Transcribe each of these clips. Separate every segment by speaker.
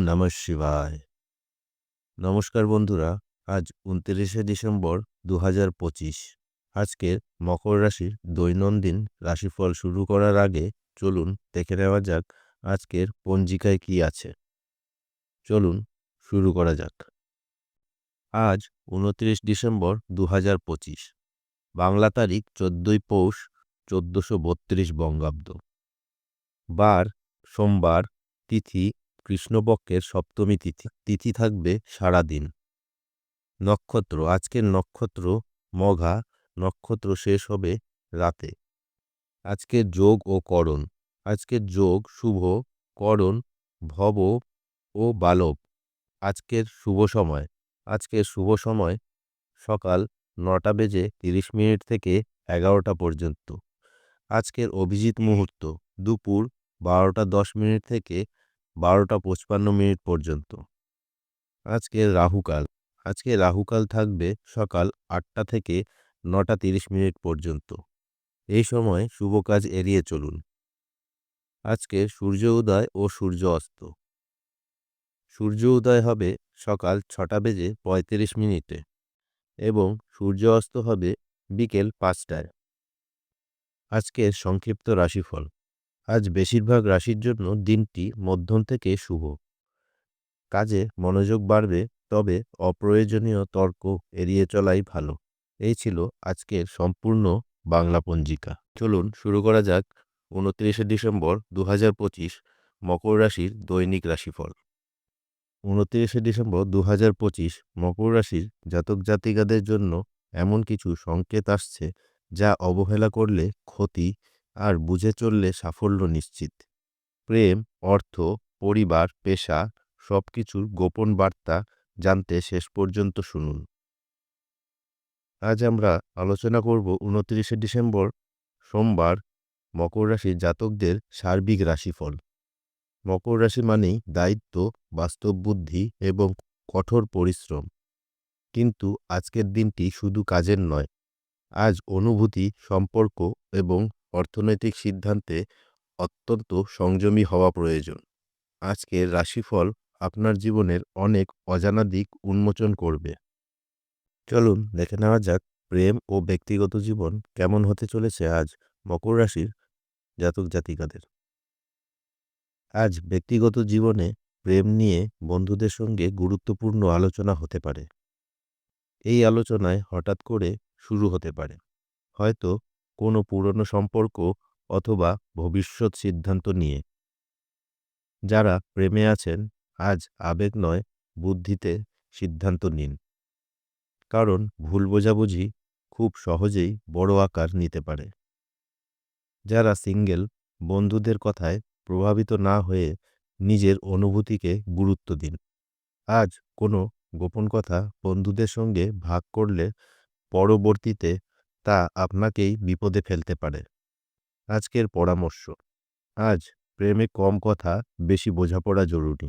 Speaker 1: নমঃ শিবায়। নমস্কার বন্ধুরা, আজ উনত্রিশে ডিসেম্বর দু হাজার পঁচিশ। আজকের মকর রাশির দৈনন্দিন রাশিফল শুরু করার আগে চলুন দেখে নেওয়া যাক আজকের পঞ্জিকায় কি আছে। চলুন শুরু করা যাক। আজ উনত্রিশ ডিসেম্বর দু হাজার পঁচিশ। বাংলা তারিখ চোদ্দোই পৌষ চোদ্দোশো বত্রিশ বঙ্গাব্দ। বার, সোমবার, তিথি কৃষ্ণপক্ষের সপ্তমী তিথি তিথি থাকবে সারাদিন। নক্ষত্র, আজকের নক্ষত্র মঘা, নক্ষত্র শেষ হবে রাতে। আজকের যোগ ও করণ, আজকের যোগ শুভ, করণ, ভব ও বালব। আজকের শুভ সময়, আজকের শুভ সময় সকাল নটা বেজে তিরিশ মিনিট থেকে এগারোটা পর্যন্ত। আজকের অভিজিৎ মুহূর্ত, দুপুর বারোটা দশ মিনিট থেকে বারোটা পঁচপান্ন মিনিট পর্যন্ত। আজকের রাহুকাল। আজকে রাহুকাল থাকবে সকাল আটটা থেকে নটা তিরিশ মিনিট পর্যন্ত। এই সময় শুভ কাজ এড়িয়ে চলুন। আজকে সূর্য উদয় ও সূর্য অস্ত। সূর্য উদয় হবে সকাল ছটা বেজে পঁয়ত্রিশ মিনিটে এবং সূর্য অস্ত হবে বিকেল পাঁচটায়। আজকের সংক্ষিপ্ত রাশিফল। আজ বেশিরভাগ রাশির জন্য দিনটি মধ্যম থেকে শুভ। কাজে মনোযোগ বাড়বে, তবে অপ্রয়োজনীয় তর্ক এড়িয়ে চলাই ভালো। এই ছিল আজকের সম্পূর্ণ বাংলা পঞ্জিকা। চলুন শুরু করা যাক উনত্রিশে ডিসেম্বর দু হাজার পঁচিশ মকর রাশির দৈনিক রাশিফল। উনত্রিশে ডিসেম্বর দু হাজার পঁচিশ মকর রাশির জাতক জাতিকাদের জন্য এমন কিছু সংকেত আসছে যা অবহেলা করলে ক্ষতি আর বুঝে চললে সাফল্য নিশ্চিত। প্রেম, অর্থ, পরিবার, পেশা সব কিছুর গোপন বার্তা জানতে শেষ পর্যন্ত শুনুন। আজ আমরা আলোচনা করব উনত্রিশে ডিসেম্বর, সোমবার, মকর রাশির জাতকদের সার্বিক রাশিফল। মকর রাশি মানেই দায়িত্ব, বাস্তব বুদ্ধি এবং কঠোর পরিশ্রম। কিন্তু আজকের দিনটি শুধু কাজের নয়, আজ অনুভূতি, সম্পর্ক এবং অর্থনৈতিক সিদ্ধান্তে অত্যন্ত সংযমী হওয়া প্রয়োজন। আজকের রাশিফল আপনার জীবনের অনেক অজানা দিক উন্মোচন করবে। চলুন দেখে নেওয়া যাক প্রেম ও ব্যক্তিগত জীবন কেমন হতে চলেছে আজ মকর রাশির জাতক জাতিকাদের। আজ ব্যক্তিগত জীবনে প্রেম নিয়ে বন্ধুদের সঙ্গে গুরুত্বপূর্ণ আলোচনা হতে পারে। এই আলোচনায় হঠাৎ করে শুরু হতে পারে। হয়তো কোনো পুরনো সম্পর্ক অথবা ভবিষ্যৎ সিদ্ধান্ত নিয়ে। যারা প্রেমে আছেন, আজ আবেগ নয়, বুদ্ধিতে সিদ্ধান্ত নিন। কারণ ভুল বোঝাবুঝি খুব সহজেই বড় আকার নিতে পারে। যারা সিঙ্গেল, বন্ধুদের কথায় প্রভাবিত না হয়ে নিজের অনুভূতিকে গুরুত্ব দিন। আজ কোনো গোপন কথা বন্ধুদের সঙ্গে ভাগ করলে পরবর্তীতে তা আপনাকেই বিপদে ফেলতে পারে। আজকের পরামর্শ। আজ প্রেমে কম কথা, বেশি বোঝাপড়া জরুরি।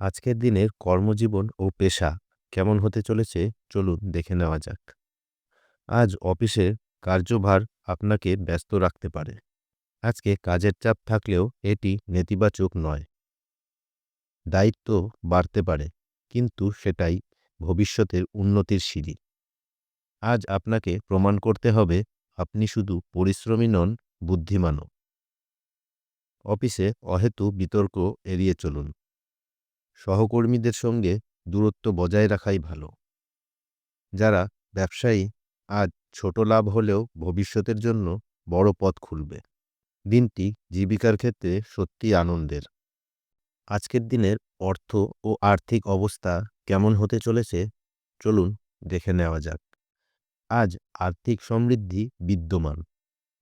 Speaker 1: আজকের দিনের কর্মজীবন ও পেশা কেমন হতে চলেছে, চলুন দেখে নেওয়া যাক। আজ অফিসের কার্যভার আপনাকে ব্যস্ত রাখতে পারে। আজকে কাজের চাপ থাকলেও এটি নেতিবাচক নয়। দায়িত্ব বাড়তে পারে, কিন্তু সেটাই ভবিষ্যতের উন্নতির সিঁড়ি। আজ আপনাকে প্রমাণ করতে হবে আপনি শুধু পরিশ্রমী নন, বুদ্ধিমানও। অফিসে অহেতু বিতর্ক এড়িয়ে চলুন। সহকর্মীদের সঙ্গে দূরত্ব বজায় রাখাই ভালো। যারা ব্যবসায়ী, আজ ছোট লাভ হলেও ভবিষ্যতের জন্য বড় পথ খুলবে। দিনটি জীবিকার ক্ষেত্রে সত্যি আনন্দের। আজকের দিনের অর্থ ও আর্থিক অবস্থা কেমন হতে চলেছে, চলুন দেখে নেওয়া যাক। আজ আর্থিক সমৃদ্ধি বিদ্যমান।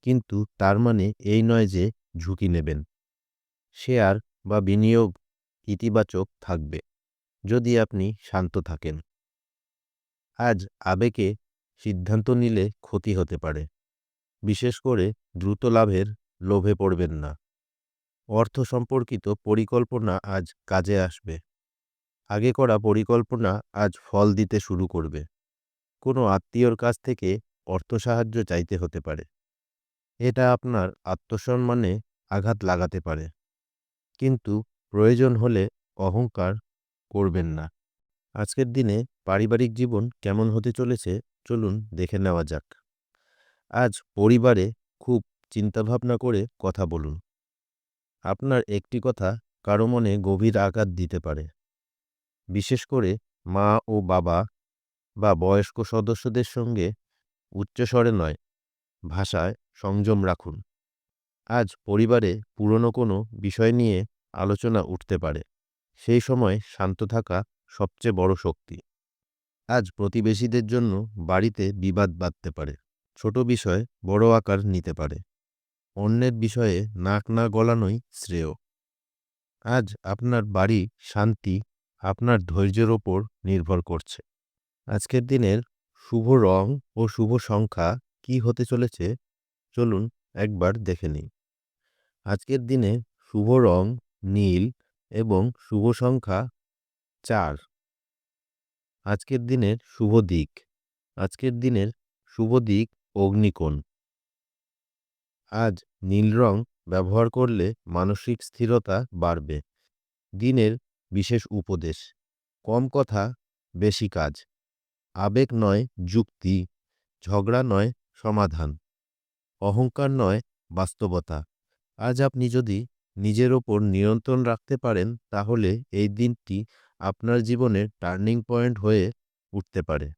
Speaker 1: কিন্তু তার মানে এই নয় যে ঝুঁকি নেবেন। শেয়ার বা বিনিয়োগ ইতিবাচক থাকবে, যদি আপনি শান্ত থাকেন। আজ আবেগে সিদ্ধান্ত নিলে ক্ষতি হতে পারে। বিশেষ করে দ্রুত লাভের লোভে পড়বেন না। অর্থ সম্পর্কিত পরিকল্পনা আজ কাজে আসবে। আগে করা পরিকল্পনা আজ ফল দিতে শুরু করবে। কোনো আত্মীয়র কাছ থেকে অর্থ সাহায্য চাইতে হতে পারে। এটা আপনার আত্মসম্মানে আঘাত লাগাতে পারে। কিন্তু প্রয়োজন হলে অহংকার করবেন না। আজকের দিনে পারিবারিক জীবন কেমন হতে চলেছে চলুন দেখে নেওয়া যাক। আজ পরিবারে খুব চিন্তাভাবনা করে কথা বলুন। আপনার একটি কথা কারও মনে গভীর আঘাত দিতে পারে। বিশেষ করে মা ও বাবা বা বয়স্ক সদস্যদের সঙ্গে উচ্চস্বরে নয়, ভাষায় সংযম রাখুন। আজ পরিবারে পুরনো কোনো বিষয় নিয়ে আলোচনা উঠতে পারে, সেই সময় শান্ত থাকা সবচেয়ে বড় শক্তি। আজ প্রতিবেশীদের জন্য বাড়িতে বিবাদ বাঁধতে পারে, ছোট বিষয় বড় আকার নিতে পারে। অন্যের বিষয়ে নাক না গলানোই শ্রেয়। আজ আপনার বাড়ি শান্তি, আপনার ধৈর্যের ওপর নির্ভর করছে। আজকের দিনের শুভ রং ও শুভ সংখ্যা কি হতে চলেছে? চলুন একবার দেখে নিই। আজকের দিনে শুভ রং নীল এবং শুভ সংখ্যা চার। আজকের দিনের শুভ দিক। আজকের দিনের শুভ দিক অগ্নিকোণ। আজ নীল রং ব্যবহার করলে মানসিক স্থিরতা বাড়বে। দিনের বিশেষ উপদেশ। কম কথা, বেশি কাজ। আবেগ নয়, যুক্তি। ঝগড়া নয়, সমাধান। অহংকার নয়, বাস্তবতা। আজ আপনি যদি নিজের ওপর নিয়ন্ত্রণ রাখতে পারেন, তাহলে এই দিনটি আপনার জীবনের টার্নিং পয়েন্ট হয়ে উঠতে পারে।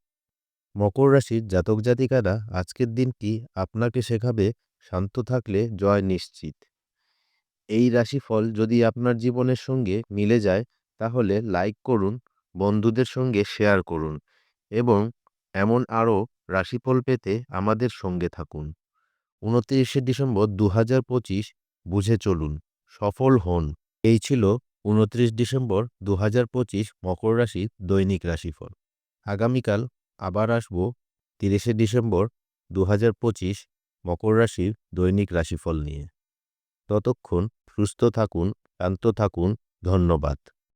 Speaker 1: মকর রাশির জাতক জাতিকারা, আজকের দিনটি আপনাকে শেখাবে শান্ত থাকলে জয় নিশ্চিত? এই রাশিফল যদি আপনার জীবনের সঙ্গে মিলে যায়, তাহলে লাইক করুন, বন্ধুদের সঙ্গে শেয়ার করুন। এবং এমন আরও রাশিফল পেতে আমাদের সঙ্গে থাকুন। উনত্রিশে ডিসেম্বর দু হাজার পঁচিশ, বুঝে চলুন, সফল হন। এই ছিল উনত্রিশ ডিসেম্বর দু হাজার পঁচিশ মকর রাশির দৈনিক রাশিফল। আগামীকাল আবার আসব তিরিশে ডিসেম্বর দু হাজার পঁচিশ মকর রাশির দৈনিক রাশিফল নিয়ে। ততক্ষণ সুস্থ থাকুন, শান্ত থাকুন, ধন্যবাদ।